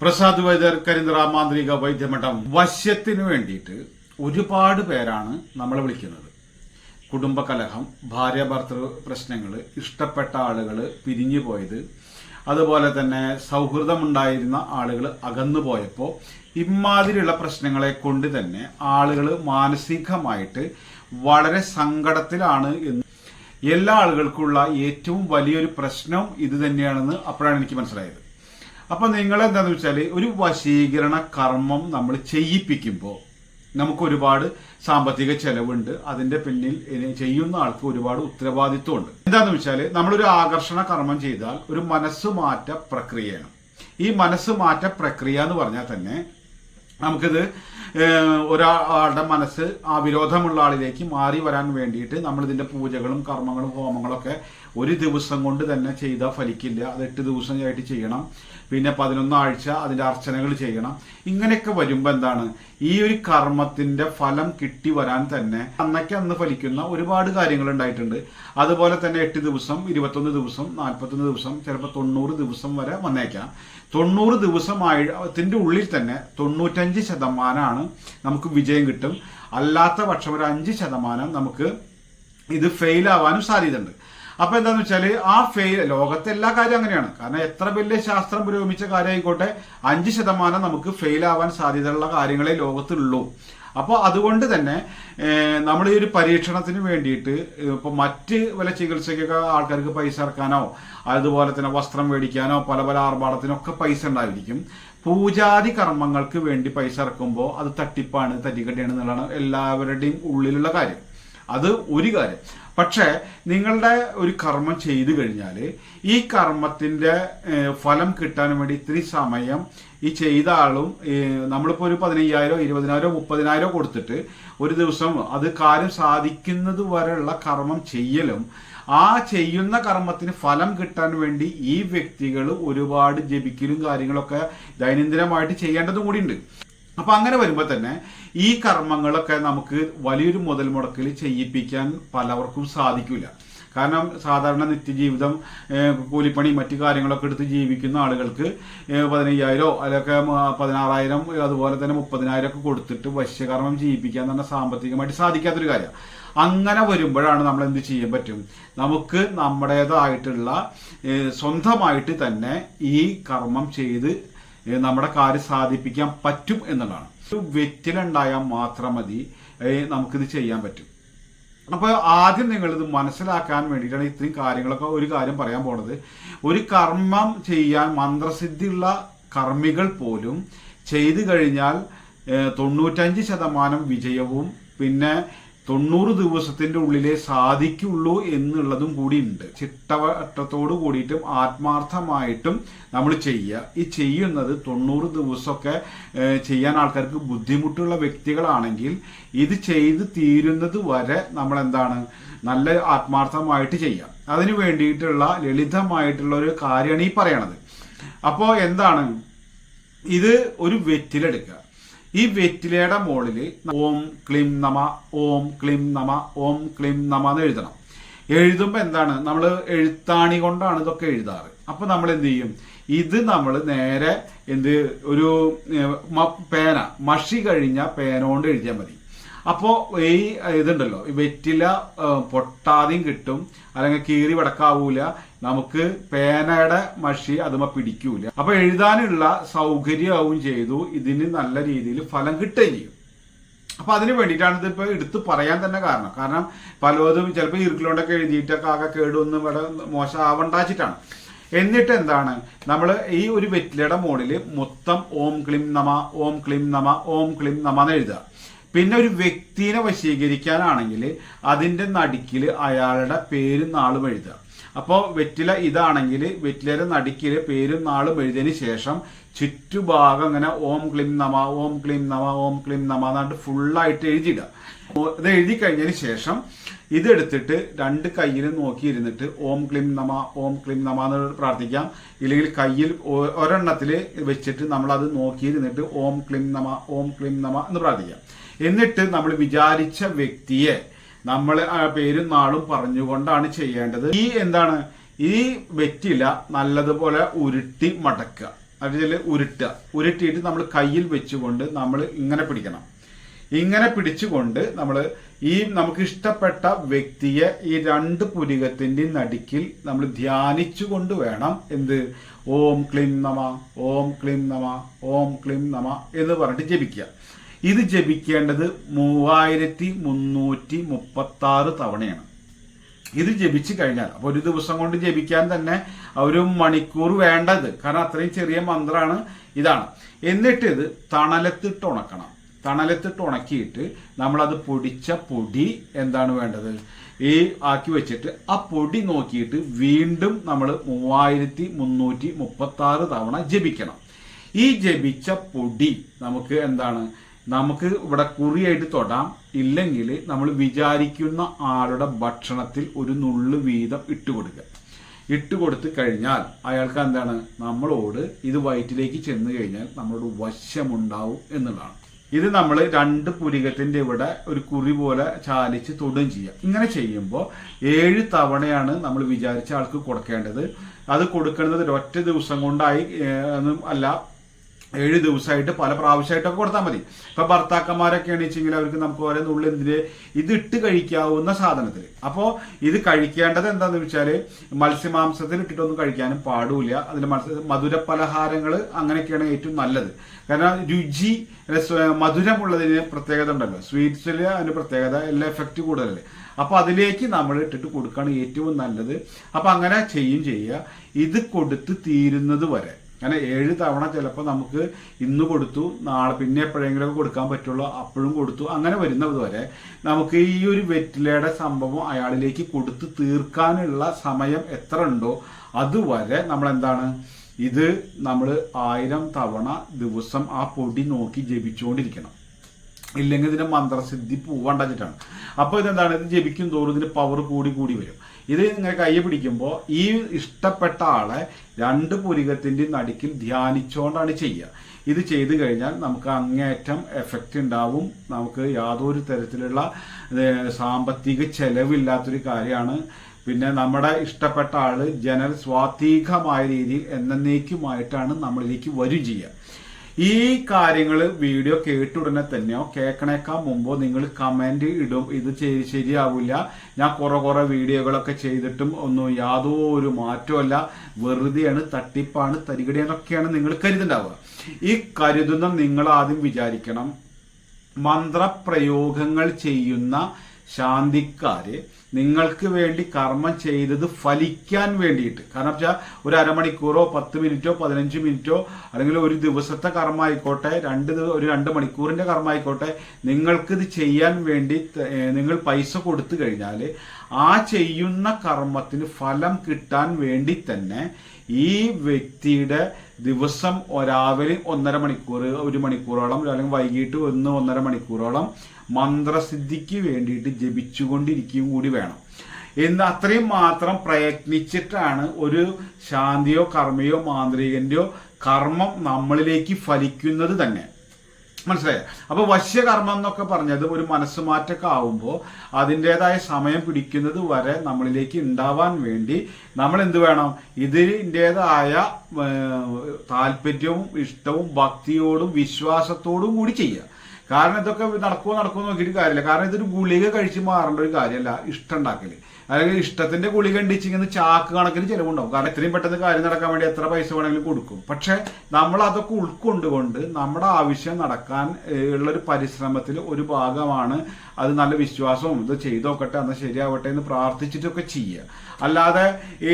പ്രസാദ് വൈദ്യർ കരിന്തറ മാന്ത്രിക വൈദ്യമഠം വശ്യത്തിന് വേണ്ടിയിട്ട് ഒരുപാട് പേരാണ് നമ്മളെ വിളിക്കുന്നത്. കുടുംബകലഹം ഭാര്യ ഭർത്തൃ പ്രശ്നങ്ങൾ ഇഷ്ടപ്പെട്ട ആളുകൾ പിരിഞ്ഞു പോയത് അതുപോലെ തന്നെ സൗഹൃദമുണ്ടായിരുന്ന ആളുകൾ അകന്നു പോയപ്പോൾ ഇമാതിരിയുള്ള പ്രശ്നങ്ങളെ കൊണ്ട് തന്നെ ആളുകൾ മാനസികമായിട്ട് വളരെ സങ്കടത്തിലാണ് എന്ന് എല്ലാ ആളുകൾക്കുള്ള ഏറ്റവും വലിയൊരു പ്രശ്നം ഇത് തന്നെയാണെന്ന് അപ്പോഴാണ് എനിക്ക് മനസ്സിലായത്. അപ്പൊ നിങ്ങൾ എന്താന്ന് വെച്ചാൽ ഒരു വശീകരണ കർമ്മം നമ്മൾ ചെയ്യിപ്പിക്കുമ്പോൾ നമുക്ക് ഒരുപാട് സാമ്പത്തിക ചെലവുണ്ട്. അതിന്റെ പിന്നിൽ ചെയ്യുന്ന ആൾക്ക് ഒരുപാട് ഉത്തരവാദിത്വമുണ്ട്. എന്താന്ന് വെച്ചാൽ നമ്മളൊരു ആകർഷണ കർമ്മം ചെയ്താൽ ഒരു മനസ്സുമാറ്റ പ്രക്രിയയാണ്. ഈ മനസ്സുമാറ്റ പ്രക്രിയ എന്ന് പറഞ്ഞാൽ തന്നെ നമുക്കിത് ഒരാളുടെ മനസ്സ് ആ വിരോധമുള്ള ആളിലേക്ക് മാറി വരാൻ വേണ്ടിയിട്ട് നമ്മൾ ഇതിന്റെ പൂജകളും കർമ്മങ്ങളും ഹോമങ്ങളൊക്കെ ഒരു ദിവസം കൊണ്ട് തന്നെ ചെയ്താൽ ഫലിക്കില്ല. അത് എട്ട് ദിവസം ആയിട്ട് ചെയ്യണം. പിന്നെ പതിനൊന്നാഴ്ച അതിന്റെ അർച്ചനകൾ ചെയ്യണം. ഇങ്ങനെയൊക്കെ വരുമ്പോൾ എന്താണ്? ഈ ഒരു കർമ്മത്തിന്റെ ഫലം കിട്ടി വരാൻ തന്നെ അന്നൊക്കെ അന്ന് ഫലിക്കുന്ന ഒരുപാട് കാര്യങ്ങൾ ഉണ്ടായിട്ടുണ്ട്. അതുപോലെ തന്നെ എട്ട് ദിവസം ഇരുപത്തൊന്ന് ദിവസം നാൽപ്പത്തൊന്ന് ദിവസം ചിലപ്പോൾ തൊണ്ണൂറ് ദിവസം വരെ വന്നേക്കാം. തൊണ്ണൂറ് ദിവസമായതിന്റെ ഉള്ളിൽ തന്നെ തൊണ്ണൂറ്റഞ്ച് ശതമാനമാണ് നമുക്ക് വിജയം കിട്ടും. അല്ലാത്ത പക്ഷം ഒരു അഞ്ച് ശതമാനം നമുക്ക് ഇത് ഫെയിലാവാനും സാധ്യതയുണ്ട്. അപ്പോൾ എന്താന്ന് വെച്ചാൽ ആ ഫെയിൽ ലോകത്തെ എല്ലാ കാര്യം അങ്ങനെയാണ്. കാരണം എത്ര വലിയ ശാസ്ത്രം പുരോഗമിച്ച കാര്യമായിക്കോട്ടെ അഞ്ച് ശതമാനം നമുക്ക് ഫെയിലാവാൻ സാധ്യതയുള്ള കാര്യങ്ങളെ ലോകത്തുള്ളൂ. അപ്പോൾ അതുകൊണ്ട് തന്നെ നമ്മൾ ഈ ഒരു പരീക്ഷണത്തിന് വേണ്ടിയിട്ട് ഇപ്പോൾ മറ്റ് വല്ല ചികിത്സയ്ക്കൊക്കെ ആൾക്കാർക്ക് പൈസ ഇറക്കാനോ അതുപോലെ തന്നെ വസ്ത്രം മേടിക്കാനോ പല പല ആർഭാടത്തിനൊക്കെ പൈസ ഉണ്ടായിരിക്കും. പൂജാതി കർമ്മങ്ങൾക്ക് വേണ്ടി പൈസ ഇറക്കുമ്പോൾ അത് തട്ടിപ്പാണ് തട്ടിക്കട്ടിയാണ് എന്നുള്ളതാണ് എല്ലാവരുടെയും ഉള്ളിലുള്ള കാര്യം. അത് ഒരു കാര്യം. പക്ഷേ നിങ്ങളുടെ ഒരു കർമ്മം ചെയ്തു കഴിഞ്ഞാൽ ഈ കർമ്മത്തിന്റെ ഫലം കിട്ടാൻ വേണ്ടി ഇത്തിരി സമയം ഈ ചെയ്ത ആളും നമ്മളിപ്പോൾ ഒരു പതിനയ്യായിരോ ഇരുപതിനായിരോ മുപ്പതിനായിരോ കൊടുത്തിട്ട് ഒരു ദിവസം അത് കാര്യം സാധിക്കുന്നത് വരെയുള്ള കർമ്മം ചെയ്യലും ആ ചെയ്യുന്ന കർമ്മത്തിന് ഫലം കിട്ടാൻ വേണ്ടി ഈ വ്യക്തികൾ ഒരുപാട് ജപിക്കലും കാര്യങ്ങളൊക്കെ ദൈനംദിനമായിട്ട് ചെയ്യേണ്ടതും കൂടിയുണ്ട് അപ്പൊ അങ്ങനെ വരുമ്പോൾ തന്നെ ഈ കർമ്മങ്ങളൊക്കെ നമുക്ക് വലിയൊരു മുതൽ മുടക്കിൽ ചെയ്യിപ്പിക്കാൻ പലവർക്കും സാധിക്കില്ല കാരണം സാധാരണ നിത്യജീവിതം കൂലിപ്പണി മറ്റു കാര്യങ്ങളൊക്കെ എടുത്ത് ജീവിക്കുന്ന ആളുകൾക്ക് പതിനയ്യായിരോ അല്ലെങ്കിൽ പതിനാറായിരം അതുപോലെ തന്നെ മുപ്പതിനായിരം ഒക്കെ കൊടുത്തിട്ട് വശ്യകർമ്മം ചെയ്യിപ്പിക്കാൻ തന്നെ സാമ്പത്തികമായിട്ട് സാധിക്കാത്തൊരു കാര്യമാണ് അങ്ങനെ വരുമ്പോഴാണ് നമ്മൾ എന്ത് ചെയ്യാൻ പറ്റും? നമുക്ക് നമ്മുടേതായിട്ടുള്ള സ്വന്തമായിട്ട് തന്നെ ഈ കർമ്മം ചെയ്ത് നമ്മുടെ കാര്യം സാധിപ്പിക്കാൻ പറ്റും എന്നുള്ളതാണ്. ഒരു മാത്രം മതി നമുക്കിത് ചെയ്യാൻ പറ്റും. അപ്പോൾ ആദ്യം നിങ്ങൾ ഇത് മനസ്സിലാക്കാൻ വേണ്ടിയിട്ടാണ് ഇത്രയും കാര്യങ്ങളൊക്കെ ഒരു കാര്യം പറയാൻ പോണത്. ഒരു കർമ്മം ചെയ്യാൻ മന്ത്രസിദ്ധിയുള്ള കർമ്മികൾ പോലും ചെയ്തു കഴിഞ്ഞാൽ തൊണ്ണൂറ്റഞ്ച് ശതമാനം വിജയവും പിന്നെ തൊണ്ണൂറ് ദിവസത്തിന്റെ ഉള്ളിലേ സാധിക്കുള്ളൂ എന്നുള്ളതും കൂടി ഉണ്ട്. ചിട്ടവട്ടത്തോട് കൂടിയിട്ടും ആത്മാർത്ഥമായിട്ടും നമ്മൾ ചെയ്യുക. ഈ ചെയ്യുന്നത് തൊണ്ണൂറ് ദിവസമൊക്കെ ചെയ്യാൻ ആൾക്കാർക്ക് ബുദ്ധിമുട്ടുള്ള വ്യക്തികളാണെങ്കിൽ ഇത് ചെയ്ത് തീരുന്നത് വരെ നമ്മൾ എന്താണ് നല്ല ആത്മാർത്ഥമായിട്ട് ചെയ്യാം. അതിനു വേണ്ടിയിട്ടുള്ള ലളിതമായിട്ടുള്ള ഒരു കാര്യമാണ് ഈ പറയണത്. അപ്പോൾ എന്താണ്? ഇത് ഒരു വെറ്റിലെടുക്കുക. ഈ വെറ്റിലയുടെ മുകളിൽ ഓം ക്ലിം നമ ഓം ക്ലിം നമ ഓം ക്ലിം നമ എന്ന് എഴുതണം. എഴുതുമ്പോൾ എന്താണ്? നമ്മൾ എഴുത്താണി കൊണ്ടാണ് ഇതൊക്കെ എഴുതാറ്. അപ്പോൾ നമ്മൾ എന്ത് ചെയ്യും? ഇത് നമ്മൾ നേരെ എന്ത് ഒരു പേന മഷി കഴിഞ്ഞ പേന എഴുതിയാൽ മതി. അപ്പോ ഈ ഇതുണ്ടല്ലോ. ഈ വെറ്റില പൊട്ടാതെയും കിട്ടും. അല്ലെങ്കിൽ കീറി വടക്കാവൂല. നമുക്ക് പേനയുടെ മഷി അതുമ പിടിക്കൂല. അപ്പൊ എഴുതാനുള്ള സൗകര്യമാവും ചെയ്തു. ഇതിന് നല്ല രീതിയിൽ ഫലം കിട്ടുകയും ചെയ്യും. അപ്പൊ അതിന് വേണ്ടിയിട്ടാണ് ഇതിപ്പോ എടുത്ത് പറയാൻ തന്നെ കാരണം. കാരണം പലതും ചിലപ്പോൾ ഇരുക്കിലോണ്ടൊക്കെ എഴുതിയിട്ടൊക്കെ ആകെ കേടുവന്ന് ഇവിടെ മോശമാവണ്ടാച്ചിട്ടാണ്. എന്നിട്ട് എന്താണ്? നമ്മൾ ഈ ഒരു വെറ്റിലയുടെ മോഡിൽ മൊത്തം ഓം ക്ലിം നമ ഓം ക്ലിം നമ ഓം ക്ലിം നമ എന്ന് എഴുതുക. പിന്നെ ഒരു വ്യക്തിനെ വശീകരിക്കാനാണെങ്കിൽ അതിന്റെ നടുക്കിൽ അയാളുടെ പേരും നാളും എഴുതുക. അപ്പോൾ വെറ്റില ഇതാണെങ്കിൽ വെറ്റിലയുടെ നടുക്കിൽ പേരും നാളും എഴുതിയതിന് ശേഷം ചുറ്റുഭാഗം ഇങ്ങനെ ഓം ക്ലിം നമ ഓം ക്ലിം നമ ഓം ക്ലിം നമ എന്നിട്ട് ഫുള്ളായിട്ട് എഴുതിയിടുക. ഇത് എഴുതി കഴിഞ്ഞതിന് ശേഷം ഇതെടുത്തിട്ട് രണ്ട് കയ്യിൽ നോക്കിയിരുന്നിട്ട് ഓം ക്ലിം നമ ഓം ക്ലിം നമ എന്ന് പ്രാർത്ഥിക്കാം. ഇല്ലെങ്കിൽ കയ്യിൽ ഒരെണ്ണത്തിൽ വെച്ചിട്ട് നമ്മളത് നോക്കിയിരുന്നിട്ട് ഓം ക്ലിം നമ ഓം ക്ലിം നമ എന്ന് പ്രാർത്ഥിക്കാം. എന്നിട്ട് നമ്മൾ വിചാരിച്ച വ്യക്തിയെ നമ്മൾ പേരും നാളും പറഞ്ഞുകൊണ്ടാണ് ചെയ്യേണ്ടത്. ഈ എന്താണ്? ഈ വെറ്റില നല്ലതുപോലെ ഉരുട്ടി മടക്കുക. അതിൽ ഉരുട്ടുക. ഉരുട്ടിയിട്ട് നമ്മൾ കയ്യിൽ വെച്ചുകൊണ്ട് നമ്മൾ ഇങ്ങനെ പിടിക്കണം. ഇങ്ങനെ പിടിച്ചുകൊണ്ട് നമ്മൾ ഈ നമുക്ക് ഇഷ്ടപ്പെട്ട വ്യക്തിയെ ഈ രണ്ട് പുരികത്തിന്റെ നടുക്കിൽ നമ്മൾ ധ്യാനിച്ചുകൊണ്ട് വേണം. എന്ത്? ഓം ക്ലിം നമ ഓം ക്ലിം നമ ഓം ക്ലിം നമ എന്ന് പറഞ്ഞിട്ട് ജപിക്കുക. ഇത് ജപിക്കേണ്ടത് മൂവായിരത്തി മുന്നൂറ്റി മുപ്പത്തി ആറ് തവണയാണ്. ഇത് ജപിച്ചു കഴിഞ്ഞാൽ അപ്പോൾ ഒരു ദിവസം കൊണ്ട് ജപിക്കാൻ തന്നെ ഒരു മണിക്കൂർ വേണ്ടത്. കാരണം അത്രയും ചെറിയ മന്ത്രമാണ് ഇതാണ്. എന്നിട്ട് ഇത് തണലത്തിട്ട് ഉണക്കണം. തണലത്തിട്ട് ഉണക്കിയിട്ട് നമ്മളത് പൊടിച്ച പൊടി എന്താണ് വേണ്ടത്? ഈ ആക്കി വെച്ചിട്ട് ആ പൊടി നോക്കിയിട്ട് വീണ്ടും നമ്മൾ മൂവായിരത്തി മുന്നൂറ്റി മുപ്പത്തി ആറ് തവണ ജപിക്കണം. ഈ ജപിച്ച പൊടി നമുക്ക് എന്താണ്? നമുക്ക് ഇവിടെ കുറിയായിട്ട് തൊടാം. ഇല്ലെങ്കിൽ നമ്മൾ വിചാരിക്കുന്ന ആളുടെ ഭക്ഷണത്തിൽ ഒരു നുള്ളു വീതം ഇട്ടുകൊടുക്കുക ഇട്ടുകൊടുത്ത് കഴിഞ്ഞാൽ അയാൾക്ക് എന്താണ്? നമ്മളോട് ഇത് വയറ്റിലേക്ക് ചെന്ന് കഴിഞ്ഞാൽ നമ്മളോട് വശമുണ്ടാവും എന്നുള്ളതാണ്. ഇത് നമ്മൾ രണ്ട് പുരികത്തിന്റെ ഇവിടെ ഒരു കുറി പോലെ ചാലിച്ച് തൊടുകയും ചെയ്യാം. ഇങ്ങനെ ചെയ്യുമ്പോൾ ഏഴ് തവണയാണ് നമ്മൾ വിചാരിച്ച ആൾക്ക് കൊടുക്കേണ്ടത്. അത് കൊടുക്കേണ്ടത് ഒറ്റ ദിവസം കൊണ്ടായി അല്ല ഏഴ് ദിവസമായിട്ട് പല പ്രാവശ്യമായിട്ടൊക്കെ കൊടുത്താൽ മതി. ഇപ്പൊ ഭർത്താക്കന്മാരൊക്കെ എണീച്ചെങ്കിൽ അവർക്ക് നമുക്ക് ഓരോ ഉള്ളിൽ എന്തിന് ഇത് ഇട്ട് കഴിക്കാവുന്ന സാധനത്തിൽ അപ്പോൾ ഇത് കഴിക്കേണ്ടത് എന്താണെന്ന് വെച്ചാൽ മത്സ്യമാംസത്തിൽ ഇട്ടിട്ടൊന്നും കഴിക്കാനും പാടില്ല. അതിന്റെ മത്സ്യ മധുര പലഹാരങ്ങൾ അങ്ങനെയൊക്കെയാണ് ഏറ്റവും നല്ലത്. കാരണം രുചി മധുരമുള്ളതിന് പ്രത്യേകത ഉണ്ടല്ലോ. സ്വീറ്റ്സിൽ അതിന് പ്രത്യേകത എല്ലാ എഫക്റ്റ് കൂടുതലല്ലേ. അപ്പൊ അതിലേക്ക് നമ്മൾ ഇട്ടിട്ട് കൊടുക്കുകയാണ് ഏറ്റവും നല്ലത്. അപ്പൊ അങ്ങനെ ചെയ്യും ചെയ്യുക. ഇത് കൊടുത്ത് തീരുന്നത് വരെ. അങ്ങനെ ഏഴ് തവണ ചിലപ്പോൾ നമുക്ക് ഇന്ന് കൊടുത്തു നാളെ പിന്നെ എപ്പോഴെങ്കിലും കൊടുക്കാൻ പറ്റുള്ളൂ അപ്പോഴും കൊടുത്തു അങ്ങനെ വരുന്നത് വരെ നമുക്ക് ഈ ഒരു വെറ്റിലയുടെ സംഭവം അയാളിലേക്ക് കൊടുത്ത് തീർക്കാനുള്ള സമയം എത്ര ഉണ്ടോ അതുവരെ നമ്മൾ എന്താണ് ഇത് നമ്മൾ ആയിരം തവണ ദിവസം ആ പൊടി നോക്കി ജപിച്ചുകൊണ്ടിരിക്കണം. ഇല്ലെങ്കിൽ ഇതിന്റെ മന്ത്രസിദ്ധി പോവാണ്ടിട്ടാണ് അപ്പോൾ ഇതെന്താണ്? ഇത് ജപിക്കും തോറും ഇതിന്റെ പവർ കൂടി കൂടി വരും. ഇത് ഇങ്ങനെ കൈ പിടിക്കുമ്പോൾ ഈ ഇഷ്ടപ്പെട്ട ആളെ രണ്ട് പുരികത്തിന്റെ നടുക്കിൽ ധ്യാനിച്ചുകൊണ്ടാണ് ചെയ്യുക ഇത് ചെയ്തു കഴിഞ്ഞാൽ നമുക്ക് അങ്ങേയറ്റം എഫക്റ്റ് ഉണ്ടാവും. നമുക്ക് യാതൊരു തരത്തിലുള്ള സാമ്പത്തിക ചെലവില്ലാത്തൊരു കാര്യമാണ്. പിന്നെ നമ്മുടെ ഇഷ്ടപ്പെട്ട ആൾ ജനൽ സ്വാത്വികമായ രീതിയിൽ എന്നേക്കുമായിട്ടാണ് നമ്മളിലേക്ക് വരും ചെയ്യുക ഈ കാര്യങ്ങൾ വീഡിയോ കേട്ടുടനെ തന്നെയോ കേൾക്കണേക്കാൾ മുമ്പോ നിങ്ങൾ കമന്റ് ഇടും. ഇത് ശരി- ശരിയാവില്ല. ഞാൻ കുറെ കുറെ വീഡിയോകളൊക്കെ ചെയ്തിട്ടും ഒന്നും യാതൊരു മാറ്റമല്ല വെറുതെയാണ് തട്ടിപ്പാണ് തരികടിയാന്നൊക്കെയാണ് നിങ്ങൾ കരുതുണ്ടാവുക ഈ കരുതുന്ന നിങ്ങൾ ആദ്യം വിചാരിക്കണം. മന്ത്രപ്രയോഗങ്ങൾ ചെയ്യുന്ന ശാന്തിക്കാര് നിങ്ങൾക്ക് വേണ്ടി കർമ്മം ചെയ്തത് ഫലിക്കാൻ വേണ്ടിയിട്ട്. കാരണം വെച്ചാൽ ഒരു അരമണിക്കൂറോ പത്ത് മിനിറ്റോ പതിനഞ്ച് മിനിറ്റോ അല്ലെങ്കിൽ ഒരു ദിവസത്തെ കർമ്മ ആയിക്കോട്ടെ രണ്ട് ഒരു രണ്ട് മണിക്കൂറിന്റെ കർമ്മ ആയിക്കോട്ടെ നിങ്ങൾക്കിത് ചെയ്യാൻ വേണ്ടി നിങ്ങൾ പൈസ കൊടുത്തു കഴിഞ്ഞാൽ ആ ചെയ്യുന്ന കർമ്മത്തിന് ഫലം കിട്ടാൻ വേണ്ടി തന്നെ ഈ വ്യക്തിയുടെ ദിവസം രാവിലെ ഒന്നര മണിക്കൂർ ഒരു മണിക്കൂറോളം അല്ലെങ്കിൽ വൈകിട്ട് ഒന്ന് ഒന്നര മണിക്കൂറോളം മന്ത്രസിദ്ധിക്ക് വേണ്ടിയിട്ട് ജപിച്ചുകൊണ്ടിരിക്കുകയും കൂടി വേണം. എന്ന് അത്രയും മാത്രം പ്രയത്നിച്ചിട്ടാണ് ഒരു ശാന്തിയോ കർമ്മയോ മാന്ത്രികന്റെയോ കർമ്മം നമ്മളിലേക്ക് ഫലിക്കുന്നത് തന്നെ. മനസ്സിലായോ? അപ്പൊ വശ്യകർമ്മം എന്നൊക്കെ പറഞ്ഞത് ഒരു മനസ്സ് മാറ്റമൊക്കെ ആവുമ്പോൾ അതിന്റെതായ സമയം പിടിക്കുന്നത് വരെ നമ്മളിലേക്ക് ഉണ്ടാവാൻ വേണ്ടി നമ്മൾ എന്ത് വേണം ഇതിന്റെതായ താല്പര്യവും ഇഷ്ടവും ഭക്തിയോടും വിശ്വാസത്തോടും കൂടി ചെയ്യുക. കാരണം ഇതൊക്കെ നടക്കുമോ നടക്കുമോ നോക്കിയിട്ട് കാര്യമില്ല. കാരണം ഇതൊരു ഗുളിക കഴിച്ച് മാറേണ്ട ഒരു കാര്യമല്ല. ഇഷ്ടം ഉണ്ടാക്കൽ. അല്ലെങ്കിൽ ഇഷ്ടത്തിന്റെ കുളി ഉണ്ടിച്ചിങ്ങനെ ചാക്ക് കണക്കിന് ചിലവുണ്ടാവും. കാരണം ഇത്രയും പെട്ടെന്ന് കാര്യം നടക്കാൻ വേണ്ടി എത്ര പൈസ വേണമെങ്കിലും കൊടുക്കും. പക്ഷെ നമ്മൾ അതൊക്കെ ഉൾക്കൊണ്ടുകൊണ്ട് നമ്മുടെ ആവശ്യം നടക്കാൻ ഉള്ള ഉള്ളൊരു പരിശ്രമത്തിൽ ഒരു ഭാഗമാണ് അത് നല്ല വിശ്വാസവും ഇത് ചെയ്തു ചെയ്തോക്കട്ടെ എന്നാൽ ശരിയാവട്ടെ എന്ന് പ്രാർത്ഥിച്ചിട്ടൊക്കെ ചെയ്യുക അല്ലാതെ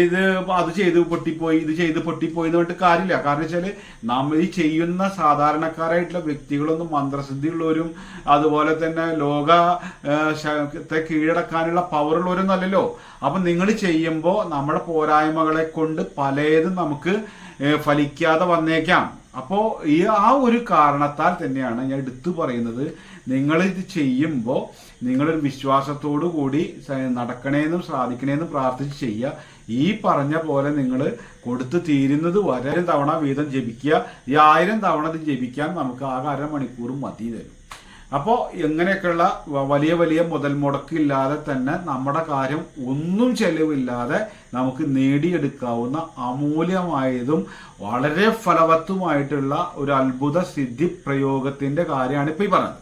ഇത് അത് ചെയ്ത് പൊട്ടിപ്പോയി ഇത് ചെയ്ത് പൊട്ടിപ്പോയി എന്ന് പറഞ്ഞിട്ട് കാര്യമില്ല. കാരണം വെച്ചാൽ നമ്മൾ ഈ ചെയ്യുന്ന സാധാരണക്കാരായിട്ടുള്ള വ്യക്തികളൊന്നും മന്ത്രസിദ്ധിയുള്ളവരും അതുപോലെ തന്നെ ലോകത്തെ കീഴടക്കാനുള്ള പവറുള്ളവരൊന്നും അല്ലല്ലോ. അപ്പൊ നിങ്ങൾ ചെയ്യുമ്പോൾ നമ്മുടെ പോരായ്മകളെ കൊണ്ട് പലതും നമുക്ക് ഫലിക്കാതെ വന്നേക്കാം. അപ്പോൾ ഈ ആ ഒരു കാരണത്താൽ തന്നെയാണ് ഞാൻ എടുത്തു പറയുന്നത്. നിങ്ങൾ ഇത് ചെയ്യുമ്പോൾ നിങ്ങളൊരു വിശ്വാസത്തോടു കൂടി നടക്കണേന്നും സാധിക്കണേന്നും പ്രാർത്ഥിച്ച് ചെയ്യുക. ഈ പറഞ്ഞ പോലെ നിങ്ങൾ കൊടുത്തു തീരുന്നത് വരെ തവണ വീതം ജപിക്കുക. ഈ ആയിരം തവണ ഇത് ജപിക്കാൻ നമുക്ക് ആകെ അരമണിക്കൂർ മതി തരും. അപ്പോൾ എങ്ങനെയൊക്കെയുള്ള വലിയ വലിയ മുതൽ മുടക്കില്ലാതെ തന്നെ നമ്മുടെ കാര്യം ഒന്നും ചെലവില്ലാതെ നമുക്ക് നേടിയെടുക്കാവുന്ന അമൂല്യമായതും വളരെ ഫലവത്തുമായിട്ടുള്ള ഒരു അത്ഭുത സിദ്ധി പ്രയോഗത്തിന്റെ കാര്യമാണ് ഇപ്പൊ ഈ പറഞ്ഞത്.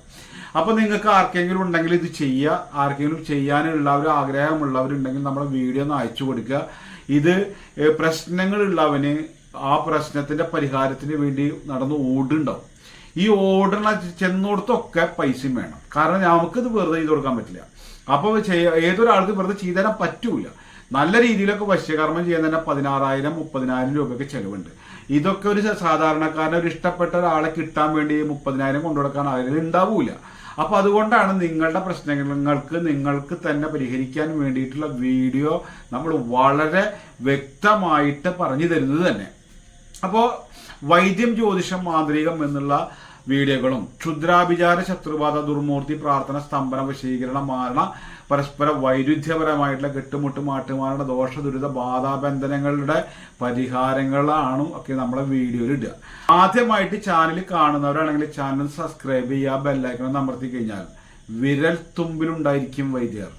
അപ്പൊ നിങ്ങൾക്ക് ആർക്കെങ്കിലും ഉണ്ടെങ്കിൽ ഇത് ചെയ്യുക ആർക്കെങ്കിലും ചെയ്യാനുള്ള ഒരു ആഗ്രഹമുള്ളവരുണ്ടെങ്കിൽ നമ്മുടെ വീഡിയോ ഒന്ന് അയച്ചു കൊടുക്കുക ഇത് പ്രശ്നങ്ങളുള്ളവന് ആ പ്രശ്നത്തിന്റെ പരിഹാരത്തിന് വേണ്ടി നടന്ന് ഓടുണ്ടാവും ഈ ഓടണ ചെന്നോടത്തൊക്കെ പൈസയും വേണം. കാരണം നമുക്കിത് വെറുതെ ചെയ്ത് കൊടുക്കാൻ പറ്റില്ല. അപ്പോൾ ഏതൊരാൾക്ക് വെറുതെ ചെയ്തു തരാൻ പറ്റൂല. നല്ല രീതിയിലൊക്കെ വശ്യകർമ്മം ചെയ്യാൻ തന്നെ പതിനാറായിരം മുപ്പതിനായിരം രൂപയൊക്കെ ചെലവുണ്ട്. ഇതൊക്കെ ഒരു സാധാരണക്കാരനെ ഒരു ഇഷ്ടപ്പെട്ട ഒരാളെ കിട്ടാൻ വേണ്ടി മുപ്പതിനായിരം കൊണ്ടുകൊടുക്കാൻ ആരും ഉണ്ടാവൂല അപ്പൊ അതുകൊണ്ടാണ് നിങ്ങളുടെ പ്രശ്നങ്ങൾക്ക് നിങ്ങൾക്ക് തന്നെ പരിഹരിക്കാൻ വേണ്ടിയിട്ടുള്ള വീഡിയോ നമ്മൾ വളരെ വ്യക്തമായിട്ട് പറഞ്ഞു തരുന്നത് തന്നെ. അപ്പോൾ വൈദ്യം ജ്യോതിഷം മാന്ത്രികം എന്നുള്ള വീഡിയോകളും ക്ഷുദ്രാഭിചാര ശത്രുബാധ ദുർമൂർത്തി പ്രാർത്ഥന സ്തംഭന വശീകരണ മാരണ പരസ്പര വൈരുദ്ധ്യപരമായിട്ടുള്ള കെട്ടുമുട്ട് മാട്ടുമാരുടെ ദോഷ ദുരിത ബാധാബന്ധനങ്ങളുടെ പരിഹാരങ്ങളാണ് ഒക്കെ നമ്മളെ വീഡിയോയിൽ ഇടുക. ആദ്യമായിട്ട് ചാനൽ കാണുന്നവരാണെങ്കിൽ ചാനൽ സബ്സ്ക്രൈബ് ചെയ്യുക ബെല്ലൈക്കണം അമർത്തി കഴിഞ്ഞാൽ വിരൽ തുമ്പിലുണ്ടായിരിക്കും വൈദ്യർ.